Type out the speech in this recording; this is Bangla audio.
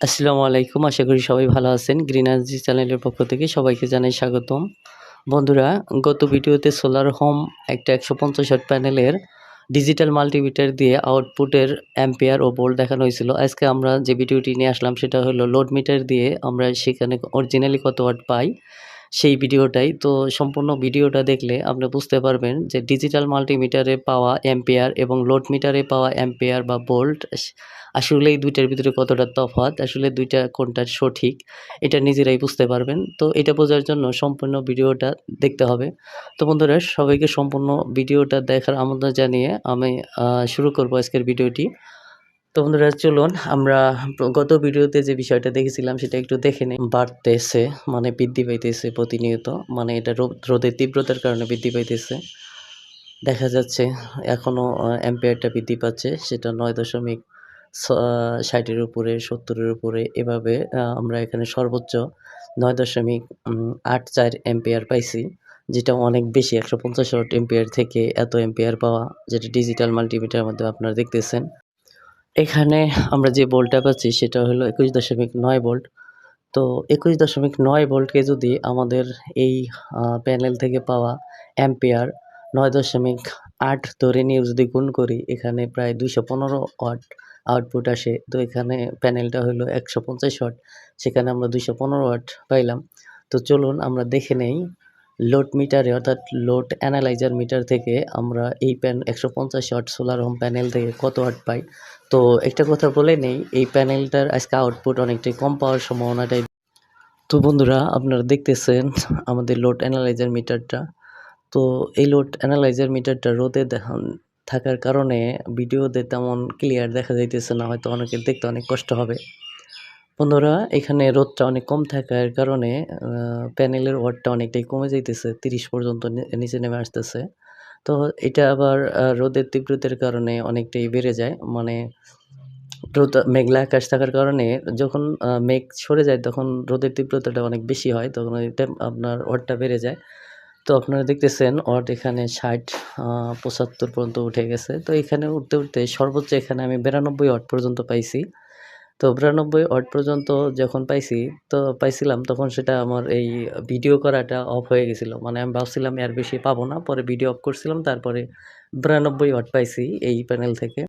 আসসালামু আলাইকুম, আশা করি সবাই ভালো আছেন। গ্রিন এনার্জি চ্যানেলের পক্ষ থেকে সবাইকে জানাই স্বাগতম। বন্ধুরা, গত ভিডিওতে সোলার হোম একটা একশো পঞ্চাশ প্যানেলের ডিজিটাল মাল্টিমিটার দিয়ে আউটপুটের অ্যাম্পিয়ার ও বোল্ট দেখানো হয়েছিল। আজকে আমরা যে ভিডিওটি নিয়ে আসলাম সেটা হলো লোড মিটার দিয়ে আমরা সেখানে অরিজিনালি কত ওয়াট পাই। সেই ভিডিওটাই। তো সম্পূর্ণ ভিডিওটা দেখলে আপনি বুঝতে পারবেন যে ডিজিটাল মাল্টিমিটারে পাওয়া অ্যাম্পিয়ার এবং লোড মিটারে পাওয়া অ্যাম্পিয়ার বা বোল্ট আসলে এই দুইটার ভিতরে কতটা তফাৎ, আসলে দুইটা কোনটা সঠিক, এটা নিজেরাই বুঝতে পারবেন। তো এটা বোঝার জন্য সম্পূর্ণ ভিডিওটা দেখতে হবে। তো বন্ধুরা, সবাইকে সম্পূর্ণ ভিডিওটা দেখার আমন্ত্রণ জানিয়ে আমি শুরু করব আজকের ভিডিওটি। তো বন্ধুরা, চলুন আমরা গত ভিডিওতে যে বিষয়টা দেখেছিলাম সেটা একটু দেখে নিই। বাড়তেছে মানে বৃদ্ধি পাইতেছে প্রতিনিয়ত মানে এটা রোদ- রোদের তীব্রতার কারণে বৃদ্ধি পাইতেছে। দেখা যাচ্ছে এখনও অ্যাম্পিয়ারটা বৃদ্ধি পাচ্ছে, সেটা নয় দশমিক ষাটের উপরে, সত্তরের উপরে, এভাবে আমরা এখানে সর্বোচ্চ নয় দশমিক আট চার এম্পিয়ার পাইছি, যেটা অনেক বেশি, একশো পঞ্চাশ এম্পিয়ার থেকে এত এম্পিয়ার পাওয়া, যেটা ডিজিটাল মাল্টিমিটারের মধ্যে আপনারা দেখতেছেন। এখানে আমরা যে ভোল্টটা পাচ্ছি সেটা হলো একুশ দশমিক নয় ভোল্ট তো একুশ দশমিক নয় ভোল্টকে যদি আমাদের এই প্যানেল থেকে পাওয়া অ্যাম্পিয়ার নয় দশমিক আট ধরে নিয়ে যদি গুণ করি, এখানে প্রায় দুইশো পনেরো ওয়াট আউটপুট আসে। তো এখানে প্যানেলটা হলো একশো পঞ্চাশ ওয়াট, সেখানে আমরা দুইশো পনেরো ওয়াট পাইলাম। তো চলুন আমরা দেখে নেই লোড মিটারে, অর্থাৎ লোড অ্যানালাইজার মিটার থেকে আমরা এই প্যান একশো পঞ্চাশ ওয়াট সোলার হোম প্যানেল থেকে কত ওয়াট পাই? তো একটা কথা বলে নেই, এই প্যানেলটার আজকে আউটপুট অনেকটাই কম পাওয়ার সম্ভাবনাটাই তো বন্ধুরা, আপনারা দেখতেছেন আমাদের লোড অ্যানালাইজার মিটারটা। তো এই লোড অ্যানালাইজার মিটারটা রোদে দেখান থাকার কারণে ভিডিওতে তেমন ক্লিয়ার দেখা যাইতেছে না, হয়তো অনেকের দেখতে অনেক কষ্ট হবে। বন্ধুরা, এখানে রোদটা অনেক কম থাকার কারণে প্যানেলের ওয়াটটা অনেকটাই কমে যাইতেছে, তিরিশ পর্যন্ত নিচে নেমে আসতেছে। তো এটা আবার রোদের তীব্রতার কারণে অনেকটাই বেড়ে যায়। মানে রোদ, মেঘলা আকাশ থাকার কারণে যখন মেঘ সরে যায় তখন রোদের তীব্রতাটা অনেক বেশি হয়, তখন এটা আপনার ওয়াটটা বেড়ে যায়। তো আপনারা দেখতেছেন, ওয়াট এখানে ষাট পঁচাত্তর পর্যন্ত উঠে গেছে। তো এখানে উঠতে উঠতে সর্বোচ্চ এখানে আমি বিরানব্বই ওয়াট পর্যন্ত পাইছি। তো বিরানব্বই ওয়াট পর্যন্ত যখন পাইছি, তো পাইছিলাম তখন সেটা আমার এই ভিডিও করাটা অফ হয়ে গেছিল। মানে আমি ভাবছিলাম এর বেশি পাবো না, পরে ভিডিও অফ করছিলাম, তারপরে বিরানব্বই ওয়াট পাইছি এই প্যানেল থেকে।